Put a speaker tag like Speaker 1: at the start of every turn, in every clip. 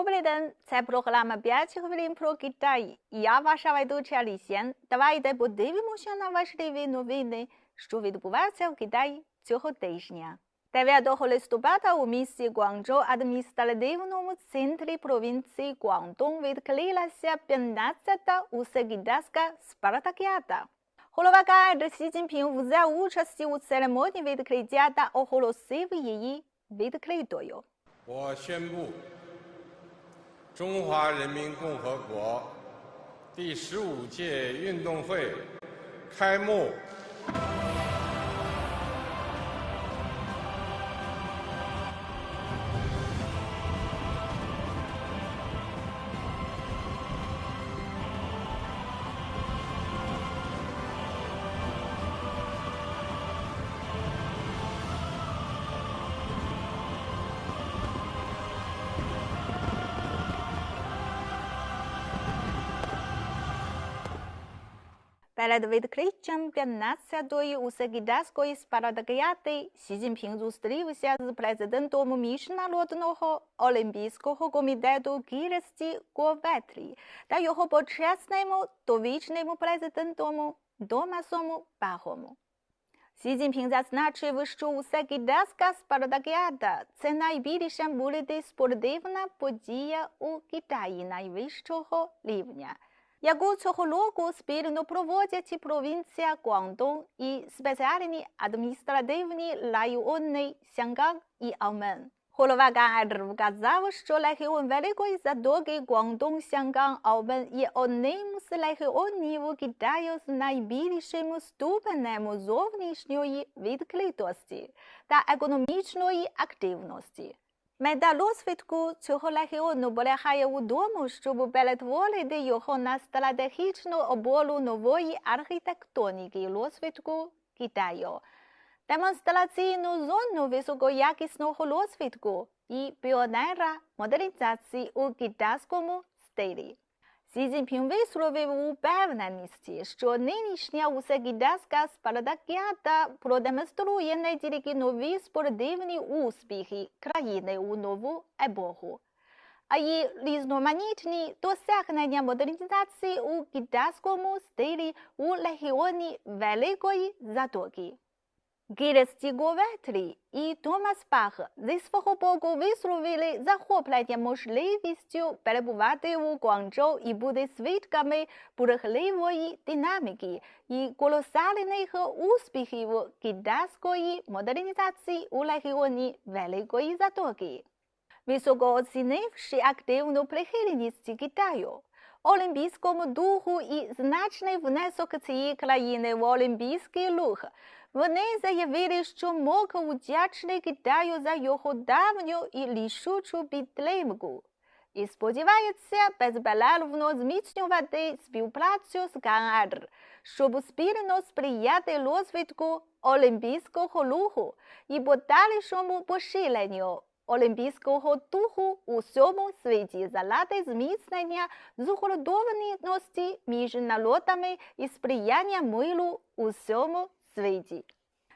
Speaker 1: Добрий день, це програма 5 хвилин про Китай. Я ваша ведуча Лісєн. Давайте подивимося на важливі новини, що відбуваються в Китаї цього тижня. 9 листопада у місті Гуанчжоу адміністративному центрі провінції Гуандong відкрилася 15-та усекітарська спартакіада. Голова КНР Сі Цзіньпін взяв участь у церемонії відкриття та оголосив її відкритою.
Speaker 2: 我宣布， 中华人民共和国第十五届运动会开幕。
Speaker 1: Перед відкриттям 15-ї усекітарської спартакіади Сі Цзіньпін зустрівся з президентом Міжнародного олімпійського комітету Кірсті Говетрі та його почесним довічним президентом Томасом Бахом. Сі Цзіньпін зазначив, що усекітарська спартакіада – це найбільша мультиспортивна подія у Китаї найвищого рівня – яку цього року спільно проводять провінція Гуандong і спеціальні адміністративні райони Сянган і Аумен. Голова КНР вказав, що регіон Великої Затоки Гуандong, Сянган, Аумен є одним з регіонів Китаю з найбільшим ступенем зовнішньої відкритості та економічної активності. Мета розвитку цього легіону полягає у тому, щоб перетворити його на стратегічну оболу нової архітектоніки розвитку Китаю, демонстраційну зону високоякісного розвитку і піонера модернізації у китайському стилі. Сі Цзіньпін висловив упевненість, що нинішня усекітарська спартакіада продемонструє не нові спортивні успіхи країни у нову епоху, а й різноманітні досягнення модернізації у китайському стилі у регіоні Великої Затоки. Гірсті Говетрі і Томас Бах зі свого боку висловили захоплення можливістю перебувати у Гуанчжоу і бути свідками бурхливої динаміки і колосальних успіхів китайської модернізації у регіоні Великої Затоки. Високо оцінивши активну прихильність Китаю, олімпійському духу і значний внесок цієї країни в олімпійський рух, вони заявили, що МОК вдячний Китаю за його давню і рішучу підтримку. І сподівається безперервно зміцнювати співпрацю з КНР, щоб спільно сприяти розвитку олімпійського руху і подальшому поширенню олімпійського духу у всьому світі заради зміцнення згуртованості між народами і сприяння миру у всьому світі.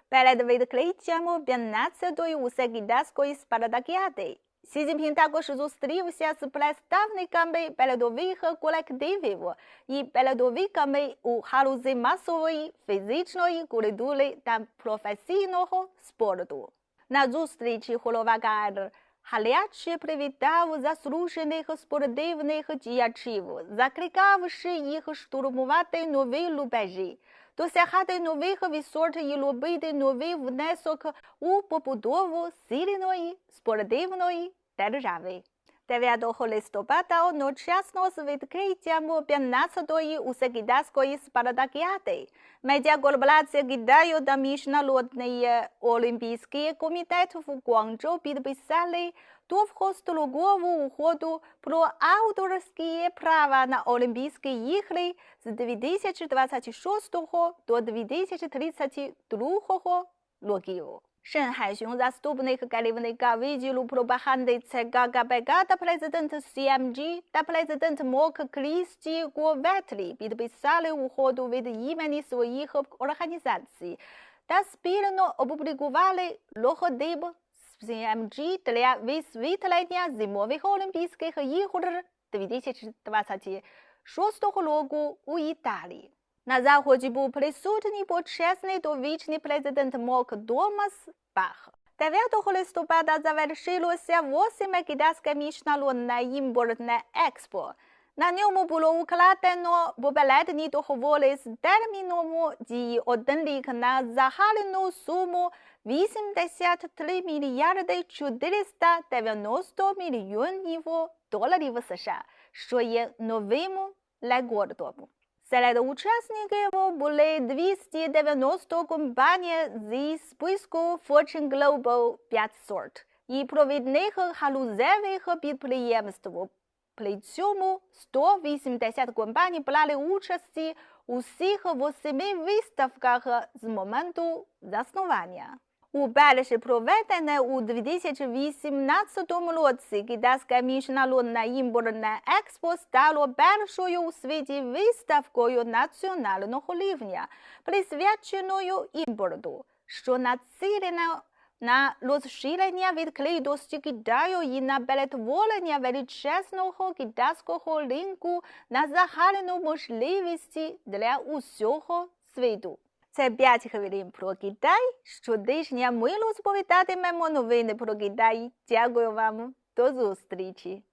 Speaker 1: Перед відкриттям 15-ї усекітарської спартакіади Сі Цзіньпін також зустрівся з представниками передових колективів і передовиками у галузі масової, фізичної культури та професійного спорту. На зустрічі голова КНР гаряче привітав заслужених спортивних діячів, закликавши їх штурмувати нові лубежі, досягати нових висот і робити новий внесок у побудову сильної спортивної держави. 9 листопада одночасно з відкриттям 15-ї усекітарської спартакіади медіакорпорація Китаю та Міжнародний олімпійський комітет в Гуанчжоу підписали довгострокову угоду про авторські права на Олімпійські ігри з 2026 до 2032 років. Шен Хайсюн, заступник керівника відділу пропаганди ЦК КПК та президент CMG та президент МОК Крісті Говетрі підписали угоду від імені своїх організацій та спільно опублікували логотип з МГ для висвітлення зимових Олімпійських ігор 2026 року у Італії. На заході був присутній почесний довічний президент МОК Томас Бах. 9 листопада завершилося 8 китайське міжнародне імпортне експо. На ньому було укладено попередні договори з терміном дії один рік на загальну суму 83 мільярди 490 мільйонів доларів США, що є новим рекордом. Серед учасників були 290 компаній зі списку Fortune Global 500 і провідних галузевих підприємств. При цьому 180 компаній брали участь у всіх восьми виставках з моменту заснування. Уперше проведене у 2018 році китайське міжнародне імпортне експо стало першою у світі виставкою національного рівня, присвяченою імпорту, що націлена на розширення відкритості Китаю і на перетворення величезного китайського ринку на загальну можливість для усього світу. Це 5 хвилин про Китай. Щотижня ми розповідатимемо новини про Китай. Дякую вам. До зустрічі.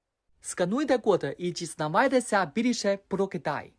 Speaker 3: Скануйте код і дізнавайтеся більше про Китай.